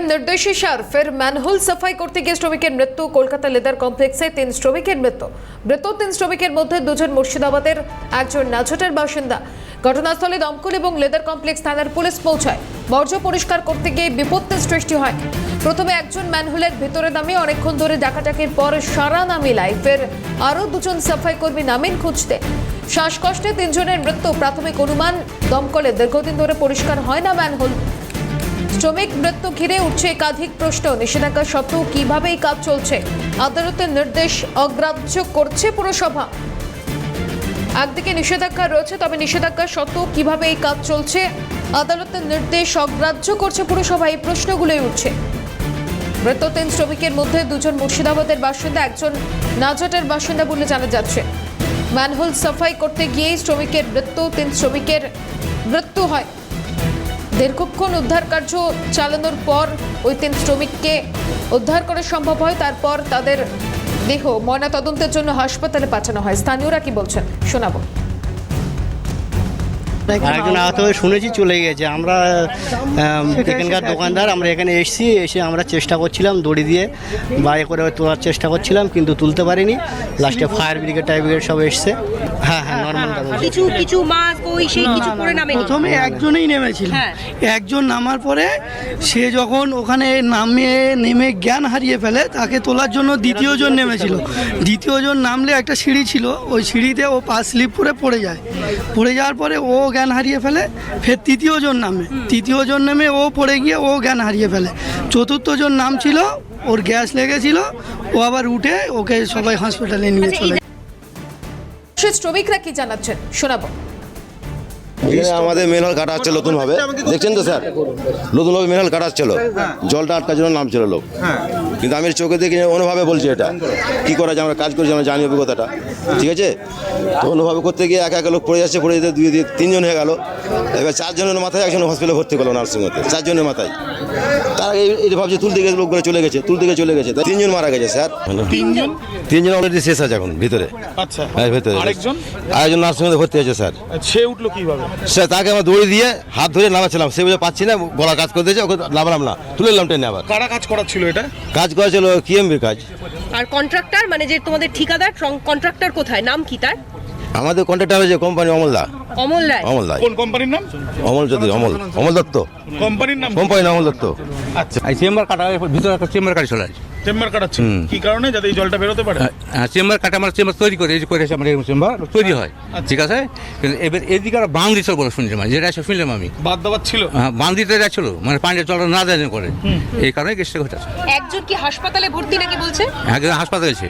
নির্দেশে সার, ফের ম্যানহোল সাফাই করতে গিয়ে শ্রমিকের মৃত্যু। কলকাতা লেদার কমপ্লেক্সে তিন শ্রমিকের মৃত্যু। মৃত তিন শ্রমিকের মধ্যে দুজন মুর্শিদাবাদের, একজন নাছটের বাসিন্দা। ঘটনাস্থলে দমকল এবং লেদার কমপ্লেক্স থানার পুলিশ পৌঁছায়। বর্জ্য পরিষ্কার করতে গিয়ে বিপত্তির সৃষ্টি হয়। প্রথমে একজন ম্যানহোলের ভেতরে নামে অনেকক্ষণ ধরে ডাকাটাকির পর সারা না মিলায়, ফের আরও দুজন সাফাই কর্মী নামেন খুঁজতে। শ্বাসকষ্টে তিনজনের মৃত্যু। প্রাথমিক অনুমান, দমকলে দীর্ঘদিন ধরে পরিষ্কার হয় না ম্যানহোল। শ্রমিক মৃত্যু ঘিরে উঠছে একাধিক প্রশ্ন। নিষেধাজ্ঞা সত্ত্বেও কীভাবে এই কাজ চলছে? আদালতের নির্দেশ অগ্রাহ্য করছে পুরসভা। একদিকে নিষেধাজ্ঞা রয়েছে, তবে নিষেধাজ্ঞা সত্ত্বেও কীভাবে এই কাজ চলছে? আদালতের নির্দেশ অগ্রাহ্য করছে পুরসভা, এই প্রশ্নগুলোই উঠছে। মৃত তিন শ্রমিকের মধ্যে দুজন মুর্শিদাবাদের বাসিন্দা, একজন নাজটের বাসিন্দা বলে জানা যাচ্ছে। ম্যানহোল সাফাই করতে গিয়েই শ্রমিকের মৃত্যু, তিন শ্রমিকের মৃত্যু হয়। দীর্ঘক্ষণ উদ্ধার কার্য চালানোর পর ওই তিন শ্রমিককে উদ্ধার করা সম্ভব হয়। তারপর তাদের দেহ ময়নাতদন্তের জন্য হাসপাতালে পাঠানো হয়। স্থানীয়রা কি বলছেন? শোনাবো। একজন আহত হয়ে শুনেছি চলে গেছে। আমরা এখানকার দোকানদার আমরা এখানে এসেছি এসে আমরা চেষ্টা করছিলাম দড়ি দিয়ে বাইরে করে তোলার চেষ্টা করছিলাম কিন্তু তুলতে পারিনি। লাস্টে ফায়ার ব্রিগেড টাইপ ব্রিগেড সব এসছে। হ্যাঁ হ্যাঁ নর্মাল কিছু কিছু মাছ ওই সেই কিছু প্রথমে একজনই নেমেছিল। হ্যাঁ। একজন নামার পরে সে যখন ওখানে নামে নেমে জ্ঞান হারিয়ে ফেলে তাকে তোলার জন্য দ্বিতীয় জন নেমেছিল। দ্বিতীয় জন নামলে একটা সিঁড়ি ছিল ওই সিঁড়িতে ও পা স্লিপ করে পড়ে যায়। পড়ে যাওয়ার পরে ও জ্ঞান হারিয়ে ফেলে ফের তৃতীয় জন নামে। তৃতীয় জন নামে ও পড়ে গিয়ে ও জ্ঞান হারিয়ে ফেলে। চতুর্থ জন নাম ছিল ওর গ্যাস লেগেছিল ও আবার উঠে ওকে সবাই হসপিটালে নিয়ে আচ্ছা, চলে শ্রমিকরা কি জানাচ্ছেন? শোনাবো। আমাদের মেন হল কাটা হচ্ছে নতুন ভাবে দেখছেন তো স্যার? নতুন ভাবে মেন হল কাটা হচ্ছিল। জলটা আটকার জন্য নাম ছিল লোক। কিন্তু আমি চোখে দেখি অনুভাবে বলছি এটা। কি করা যায় আমরা কাজ করছি আমরা জানি অভিজ্ঞতাটা। ঠিক আছে? তো অনুভাবে করতে গিয়ে একা একা লোক পড়ে যাচ্ছে পড়ে যেতে দুই দুই তিনজন হয়ে গেল। এবার চারজনের মাথায় একজন হসপিটালে ভর্তি করল নার্সিংহোমতে চারজনের মাথায়। তারা এই এটা ভাবছে তুলতে গেছে লোকগুলো চলে গেছে তুলতে গিয়ে চলে গেছে। তিনজন মারা গেছে স্যার। তিনজন? তিনজন অলরেডি শেষ আছে এখন ভিতরে। আচ্ছা। হ্যাঁ ভেতরে। আরেকজন? আরেকজন নার্সিংহোমে ভর্তি আছে স্যার। সে উঠল কীভাবে? স্যার তাকে আমার দড়ি দিয়ে হাত ধরে নামাচ্ছিলাম। সে বুঝে পাচ্ছি না গলা কাজ করে দিয়েছে ওকে নামালাম না। তুলে নিলাম টেনে আবার। কারা কাজ করা ছিল এটা? কাজ করা ছিল কিএমবির কাজ। আর কন্ট্রাক্টর মানে যে তোমাদের ঠিকাদার কন্ট্রাক্টর কোথায়? নাম কি তার? আমাদের কন্ট্রাক্টর হয়েছে কোম্পানি অমলদা অমল রায়? অমল দা। কোন কোম্পানির নাম? অমল চৌধুরী অমল অমল দত্ত। কোম্পানির নাম? কোম্পানি অমল দত্ত। আচ্ছা। এই চেম্বার কাটা ভিতরে একটা চেম্বার কাটা চলে আসে। চেম্বার কাটাচ্ছে কি কারণে? যাতে এই জলটা বেরোতে পারে? হ্যাঁ চেম্বার কাটা আমরা চেম্বার তৈরি করে এই যে করেছে আমার চেম্বার তৈরি হয়। ঠিক আছে? কিন্তু এবার এদিকে আর বাউন্ডি চল বলে শুনছিলাম যেটা আছে শুনলাম আমি। বাদ দাবার ছিল? হ্যাঁ বাউন্ডিতে যাচ্ছিল মানে পানিটা চলা না দেয় করে। এই কারণে কেসটা ঘটেছে একজন কি হাসপাতালে ভর্তি নাকি বলছে? একজন হাসপাতালে আছে।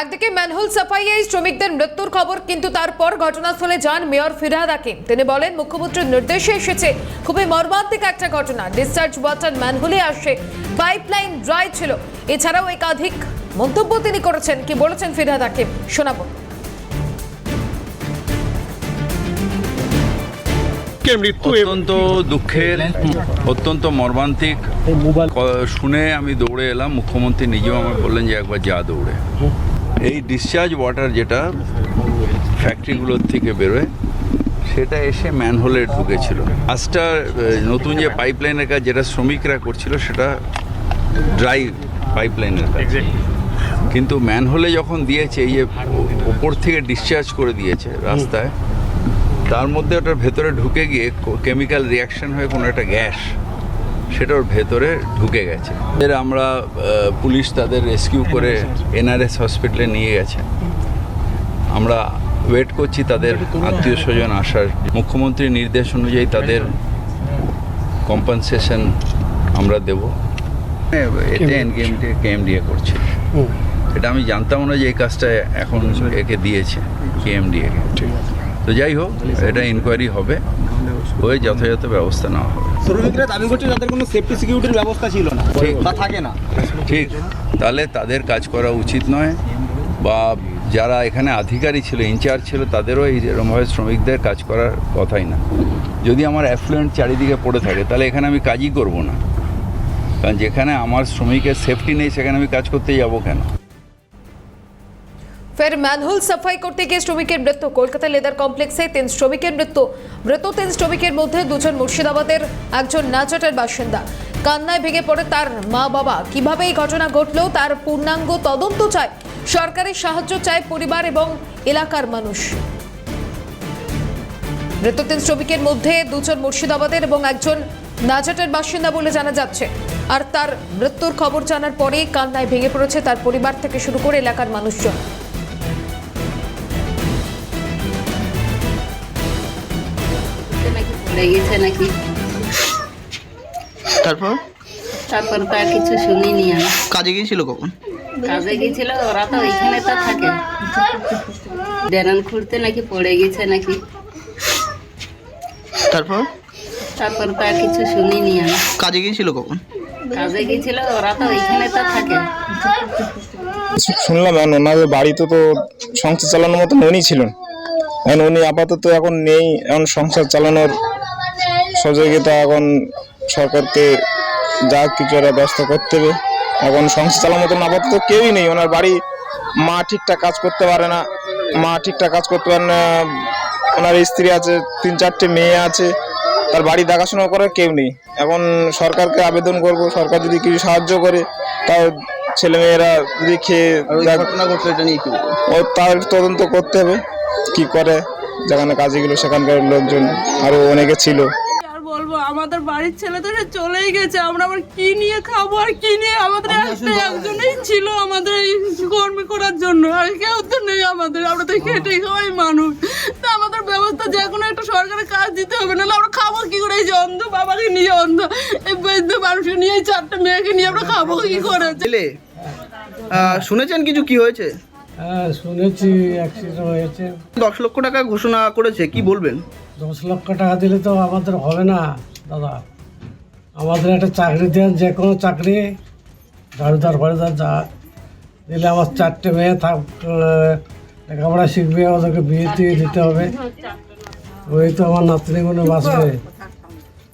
একদিকে ম্যানহোল সাফাইয়ে শ্রমিকদের মৃত্যুর খবর কিন্তু তারপর ঘটনাস্থলে যান মেয়র ফিরহাদ হাকিম। তিনি বলেন মুখ্যমন্ত্রীর নির্দেশে এসেছে খুবই মর্মান্তিক একটা ঘটনা। ডিসচার্জ ওয়াটার ম্যানহোলে আসে পাইপলাইন ড্রাই ছিল। এছাড়াও একাধিক মন্তব্য তিনি করেছেন। কি বলেছেন ফিরহাদ হাকিম? শোনাবো। মৃত্যু অত্যন্ত দুঃখের অত্যন্ত মর্মান্তিক। শুনে আমি দৌড়ে এলাম। মুখ্যমন্ত্রী নিজেও আমাকে বললেন যে একবার যা দৌড়ে। এই ডিসচার্জ ওয়াটার যেটা ফ্যাক্টরিগুলোর থেকে বেরোয় সেটা এসে ম্যানহোলে ঢুকেছিল। আহ, নতুন যে পাইপলাইনের কাজ যেটা শ্রমিকরা করছিল সেটা ড্রাই পাইপলাইনের কাজ। কিন্তু ম্যানহোলে যখন দিয়েছে এই যে ওপর থেকে ডিসচার্জ করে দিয়েছে রাস্তায় তার মধ্যে ওটার ভেতরে ঢুকে গিয়ে কেমিক্যাল রিয়াকশন হয়ে কোনো একটা গ্যাস সেটা ওর ভেতরে ঢুকে গেছে। এর আমরা পুলিশ তাদের রেস্কিউ করে এনআরএস হসপিটালে নিয়ে গেছে। আমরা ওয়েট করছি তাদের আত্মীয় স্বজন আসার। মুখ্যমন্ত্রীর নির্দেশ অনুযায়ী তাদের কম্পেনসেশন আমরা দেব। এতে এনকেএমডি কেএমডিএ করছে। এটা আমি জানতাম না যে এই কাজটা এখন একে দিয়েছে কেএমডিএ তো যাই হোক এটা ইনকোয়ারি হবে। হয়ে যথাযথ ব্যবস্থা নেওয়া হবে। শ্রমিকরা দাবি করছে যাদের কোনো সেফটি সিকিউরিটির ব্যবস্থা ছিল না। ঠিক। বা থাকে না। ঠিক। তাহলে তাদের কাজ করা উচিত নয়। বা যারা এখানে আধিকারী ছিল ইনচার্জ ছিল তাদেরও এই এরকমভাবে শ্রমিকদের কাজ করার কথাই না। যদি আমার অ্যাফ্লুয়েন্ট চারিদিকে পড়ে থাকে তাহলে এখানে আমি কাজই করব না। কারণ যেখানে আমার শ্রমিকের সেফটি নেই সেখানে আমি কাজ করতে যাব কেন? ফের ম্যানহোল সাফাই করতে গিয়ে শ্রমিকের মৃত্যু। কলকাতা লেদার কমপ্লেক্সে তিন শ্রমিকের মৃত্যু। মৃত তিন শ্রমিকের মধ্যে দুজন মুর্শিদাবাদের, একজন নাচটের বাসিন্দা। কান্নায় ভেঙে পড়ে তার মা বাবা কীভাবে এই ঘটনা ঘটলো, তার পূর্ণাঙ্গ তদন্ত চায় সরকারের সাহায্য চায় পরিবার এবং এলাকার মানুষ। মৃত তিন শ্রমিকের মধ্যে দুজন মুর্শিদাবাদের এবং একজন নাজাটের বাসিন্দা বলে জানা যাচ্ছে। আর তার মৃত্যুর খবর জানার পরেই কান্নায় ভেঙে পড়েছে তার পরিবার থেকে শুরু করে এলাকার মানুষজন। নাকি নাকি? তারপর? তারপর তো আর কিছু শুনিনি আমি। কাজে গিয়েছিল কখন? কাজে গেছিল ওরা তো ওইখানে তো থাকে। ডেরান খুঁড়তে নাকি পড়ে গেছে নাকি? তারপর? তারপর তো আর কিছু শুনিনি আমি। কাজে গিয়েছিল কখন? কাজে গেছিল ওরা তো ওইখানে তো থাকে। শুনলাম এখন ওনাদের বাড়িতে তো সংসার চালানোর মতো উনি ছিলেন। এখন উনি আপাতত এখন নেই এখন সংসার চালানোর সহযোগিতা এখন সরকারকে যা কিছু একটা ব্যবস্থা করতে হবে। এখন সংসার চালানোর মতন আপাতত কেউই নেই। ওনার বাড়ি মা ঠিকঠাক কাজ করতে পারে না। মা ঠিকঠাক কাজ করতে পারে না। ওনার স্ত্রী আছে তিন চারটে মেয়ে আছে। তার বাড়ি দেখাশোনা করার কেউ নেই। এখন সরকারকে আবেদন করব। সরকার যদি কিছু সাহায্য করে তাও ছেলেমেয়েরা যদি খেয়ে? ও তার তদন্ত করতে হবে। কি করে? যেখানে কাজে গেলো সেখানকার লোকজন আরও অনেকে ছিল। আমাদের বাড়ির ছেলে তো সে চলেই গেছে। আমরা আবার কি নিয়ে খাব আর কি নিয়ে? আমাদের একটা একজনই ছিল আমাদের এই কর্মী করার জন্য। আর কেউ তো নেই আমাদের। আমরা তো খেটে খাওয়াই মানুষ। তা আমাদের ব্যবস্থা যে কোনো একটা সরকারের কাজ দিতে হবে। নাহলে আমরা খাব কি করে? এই যে অন্ধ বাবাকে নিয়ে অন্ধ এই বৈদ্য মানুষকে নিয়ে চারটে মেয়েকে নিয়ে আমরা খাব কি করে? শুনেছেন কিছু কি হয়েছে? হ্যাঁ শুনেছি অ্যাক্সিডেন্ট হয়েছে। দশ লক্ষ টাকা ঘোষণা করেছে কি বলবেন? দশ লক্ষ টাকা দিলে তো আমাদের হবে না দাদা। আমাদের একটা চাকরি দেন যে কোনো চাকরি ঝাড়ুদার ফাড়ুদার যা দিলে আমার চারটে মেয়ে থাক লেখাপড়া শিখবে ওদেরকে বিয়ে দিয়ে দিতে হবে। ওই তো আমার নাতনিগুলো বাঁচবে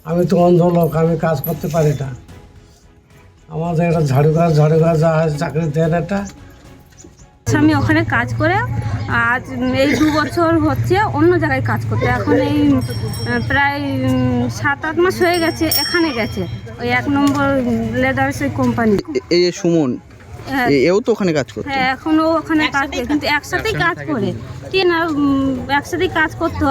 আমি তো অন্ধ লোক আমি কাজ করতে পারি না। আমাদের একটা ঝাড়ু গাছ ঝাড়ু গাছ যা চাকরি দেন একটা। আমি ওখানে কাজ করে আজ এই দু বছর হচ্ছে অন্য জায়গায় কাজ করতে। এখন এই প্রায় সাত আট মাস হয়ে গেছে এখানে গেছে। ওই এক নম্বর লেদার সেই কোম্পানি। এই যে সুমন হ্যাঁ। এও তো ওখানে কাজ করতো? হ্যাঁ এখনও ওখানে কাজ করে কিন্তু একসাথেই কাজ করে। কি না একসাথেই কাজ করতো।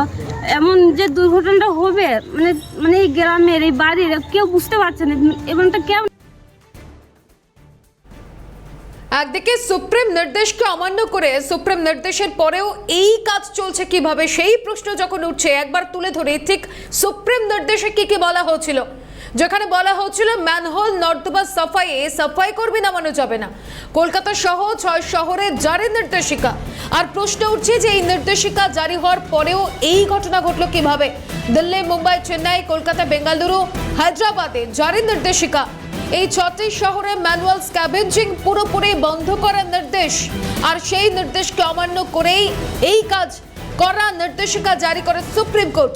এমন যে দুর্ঘটনাটা হবে মানে মানে এই গ্রামের এই বাড়ির কেউ বুঝতে পারছে না। এমনটা কেউ একদিকে সুপ্রিম নির্দেশকে অমান্য করে সুপ্রিম নির্দেশের পরেও এই কাজ চলছে কীভাবে, সেই প্রশ্ন যখন উঠছে, একবার তুলে ধরে, ঠিক সুপ্রিম নির্দেশে কি কি বলা হয়েছিল যেখানে বলা হচ্ছিল, ম্যানহোল, নর্দমা সাফাইয়ে সাফাই কর্মী নামানো যাবে না। কলকাতা সহ ছয় শহরে জারি নির্দেশিকা। আর প্রশ্ন উঠছে যে এই নির্দেশিকা জারি হওয়ার পরেও এই ঘটনা ঘটলো কীভাবে? দিল্লি, মুম্বাই, চেন্নাই, কলকাতা, বেঙ্গালুরু, হায়দ্রাবাদে জারি নির্দেশিকা। এই ছটি শহরে ম্যানুয়াল স্ক্যাভেঞ্জিং পুরোপুরি বন্ধ করার নির্দেশ। আর সেই নির্দেশকে অমান্য করেই এই কাজ করা নির্দেশিকা জারি করে সুপ্রিম কোর্ট।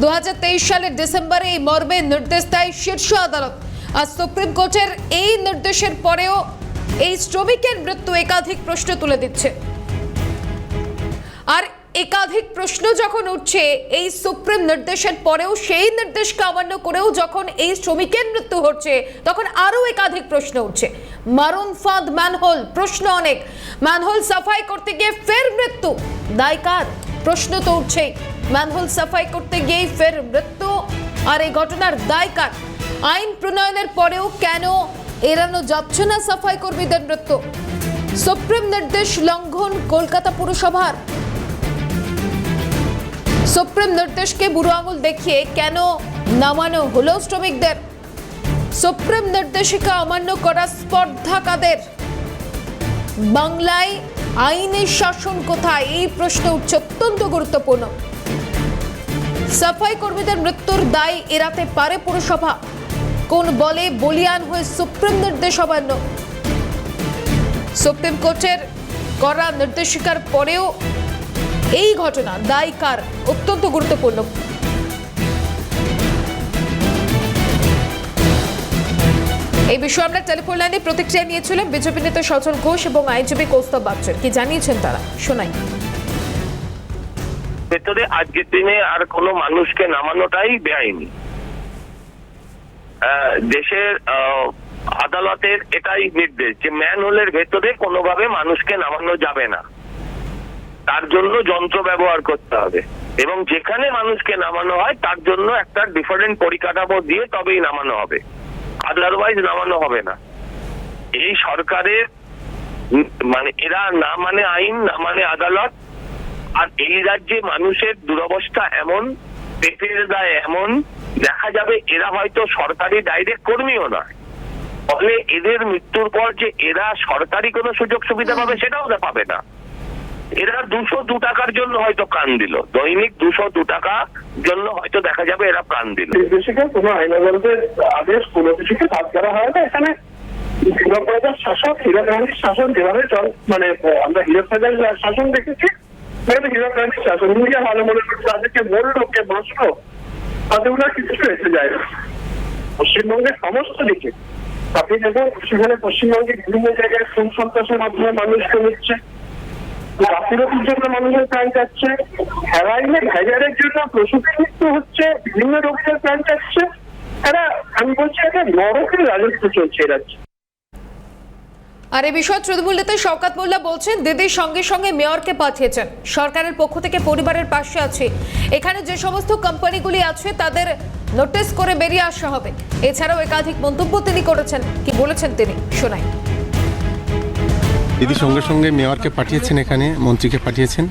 দু হাজার তেইশ সালের ডিসেম্বরে এই মর্মে নির্দেশ দেয় শীর্ষ আদালত। আর সুপ্রিম কোর্টের এই নির্দেশের পরেও এই শ্রমিকের মৃত্যু একাধিক প্রশ্ন তুলে দিচ্ছে। একাধিক প্রশ্ন যখন উঠছে, এই সুপ্রিম নির্দেশের পরেও সেই নির্দেশকে অমান্য করেও যখন এই শ্রমিকের মৃত্যু হচ্ছে তখন আরও একাধিক প্রশ্ন উঠছে। মারুন ফাঁদ ম্যানহোল প্রশ্ন অনেক। ম্যানহোল সাফাই করতে গিয়ে ফের মৃত্যু। দায় কার? প্রশ্ন তো উঠছেই। ম্যানহোল সাফাই করতে গিয়েই ফের মৃত্যু। আর এই ঘটনার দায় কার? আইন প্রণয়নের পরেও কেন এড়ানো যাচ্ছে না সাফাই কর্মীদের মৃত্যু? সুপ্রিম নির্দেশ লঙ্ঘন কলকাতা পুরসভার। সুপ্রিম নির্দেশকে বুড়ো আঙুল দেখিয়ে কেন নামানো হলো শ্রমিকদের? সুপ্রিম নির্দেশিকা অমান্য করা স্পর্ধা কাদের বাংলায় আইনের শাসন কোথায়? এই প্রশ্ন উঠছে অত্যন্ত গুরুত্বপূর্ণ। সাফাই কর্মীদের মৃত্যুর দায় এড়াতে পারে পুরসভা। কোন বলে বলিয়ান হয়ে সুপ্রিম নির্দেশ অমান্য? সুপ্রিম কোর্টের করা নির্দেশিকার পরেও এই ঘটনা দায় কার অত্যন্ত গুরুত্বপূর্ণ। এই বিষয়ে আমরা টেলিফোন লাইনে প্রতিক্রিয়া নিয়েছিলাম। বিজেপি নেতা সচল ঘোষ এবং আইনজীবী কৌস্তব বাচ্চন কি জানিয়েছেন তারা? শোনাই। ভেতরে আজকের দিনে আর কোনো মানুষকে নামানোটাই বেআইনি। দেশের আদালতের এটাই নির্দেশ যে ম্যানহোলের ভেতরে কোনোভাবে মানুষকে নামানো যাবে না। তার জন্য যন্ত্র ব্যবহার করতে হবে। এবং যেখানে মানুষকে নামানো হয় তার জন্য একটা ডিফারেন্ট পরিকাঠামো দিয়ে তবেই নামানো হবে। আদারওয়াইজ নামানো হবে না। এই সরকারের মানে এরা না মানে আইন না মানে আদালত আর এই রাজ্যে মানুষের দুরবস্থা এমন পেটের দায় এমন দেখা যাবে এরা হয়তো সরকারি ডাইরেক্ট কর্মীও নয়। ফলে এদের মৃত্যুর পর যে এরা সরকারি কোনো সুযোগ সুবিধা পাবে সেটাও পাবে না। এরা দুশো দু টাকার জন্য হয়তো প্রাণ দিল। দৈনিক দুশো দু টাকা জন্য হয়তো দেখা যাবে এরা প্রাণ দিল। নির্দেশিকা কোনো আইন আদালতের আদেশ, কোনো কিছুকে বাদ করা হয় না। এখানে হিরো প্রজার শাসক হিরো গান্ধীর শাসন যেভাবে চল মানে আমরা হিরো প্রজার শাসন দেখেছি, সেখানে হিরো গান্ধীর শাসন মিডিয়া ভালো মনে করছে, তাদেরকে বলল, কে বসল, তাতে ওনার কিছু এসে যায় না। পশ্চিমবঙ্গের সমস্ত দিকে। আপনি দেখুন, সেখানে পশ্চিমবঙ্গে বিভিন্ন জায়গায় খুন সন্ত্রাসের মাধ্যমে মানুষকে নিচ্ছে গাফিলতির জন্য মানুষের প্রাণ যাচ্ছে ভেজারের জন্য মৃত্যু হচ্ছে, বিভিন্ন প্রাণ যাচ্ছে এরা, আমি বলছি নরকের চলছে এ আর এই বিষয়ে তৃণমূল নেতা শওকাত মোল্লা বলছেন, দিদির সঙ্গে সঙ্গে মেয়রকে পাঠিয়েছেন। সরকারের পক্ষ থেকে পরিবারের পাশে আছে। এখানে যে সমস্ত কোম্পানিগুলি আছে, তাদের নোটিশ করে বেরিয়ে আসা হবে। এছাড়াও একাধিক মন্তব্য তিনি করেছেন। কি বলেছেন তিনি? শোনাই। দিদি সঙ্গে সঙ্গে মেয়রকে পাঠিয়েছেন এখানে, মন্ত্রীকে পাঠিয়েছেন।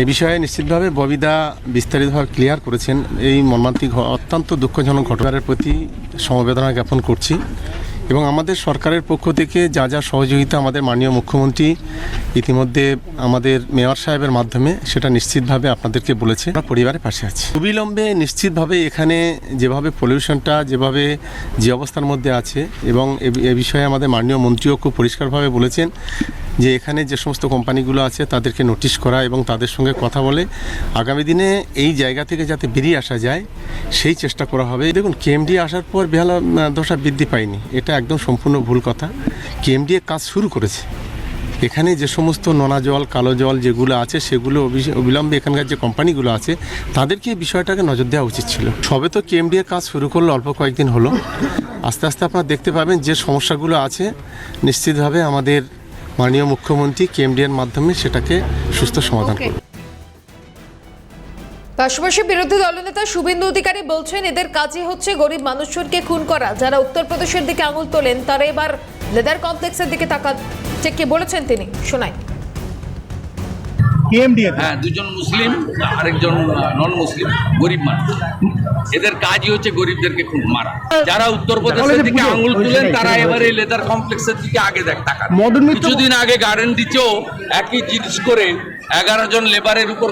এ বিষয়ে নিশ্চিতভাবে ববিদা বিস্তারিতভাবে ক্লিয়ার করেছেন। এই মর্মান্তিক অত্যন্ত দুঃখজনক ঘটনার প্রতি সমবেদনা জ্ঞাপন করছি। এবং আমাদের সরকারের পক্ষ থেকে যা যা সহযোগিতা আমাদের মাননীয় মুখ্যমন্ত্রী ইতিমধ্যে আমাদের মেয়র সাহেবের মাধ্যমে সেটা নিশ্চিতভাবে আপনাদেরকে বলেছে। আমরা পরিবারের পাশে আছি। অবিলম্বে নিশ্চিতভাবে এখানে যেভাবে পলিউশনটা, যেভাবে যে অবস্থার মধ্যে আছে এবং এ- বিষয়ে আমাদের মাননীয় মন্ত্রীও খুব পরিষ্কারভাবে বলেছেন যে এখানে যে সমস্ত কোম্পানিগুলো আছে তাদেরকে নোটিশ করা এবং তাদের সঙ্গে কথা বলে আগামী দিনে এই জায়গা থেকে যাতে বেরিয়ে আসা যায়, সেই চেষ্টা করা হবে। দেখুন, কেএমডি আসার পর বেহালা দশা বৃদ্ধি পায়নি। এটা একদম সম্পূর্ণ ভুল কথা। কেএমডি কাজ শুরু করেছে। এখানে যে সমস্ত নোনা জল, কালো জল যেগুলো আছে, সেগুলো অবিলম্বে এখানকার যে কোম্পানিগুলো আছে, তাদেরকে এই বিষয়টাকে নজর দেওয়া উচিত ছিল। সবে তো কেএমডি কাজ শুরু করল, অল্প কয়েকদিন হলো। আস্তে আস্তে আপনারা দেখতে পাবেন যে সমস্যাগুলো আছে। নিশ্চিতভাবে আমাদের মাননীয় মুখ্যমন্ত্রী কেএমডি এর মাধ্যমে সেটাকে সুস্থ সমাধান করবে পাশাপাশি বিরোধী দলনেতা শুভেন্দু অধিকারী বলছেন এদের কাজই হচ্ছে গরিব মানুষজনকে খুন করা। যারা উত্তরপ্রদেশের দিকে আঙুল তোলেন তারা এবার লেদার কমপ্লেক্সের দিকে তাকাচ্ছে কি বলেছেন তিনি? হ্যাঁ দুজন মুসলিম আরেকজন নন মুসলিম গরিব মানুষ। এদের কাজই হচ্ছে গরিবদেরকে খুব মারা। যারা উত্তরপ্রদেশের দিকে আঙুল তুলেন তারা এবারে লেদার কমপ্লেক্সের দিকে আগে দেখ টাকা কিছুদিন আগে গার্ডেন দিচ্ছেও একই জিনিস করে এগারো জন লেবারের উপর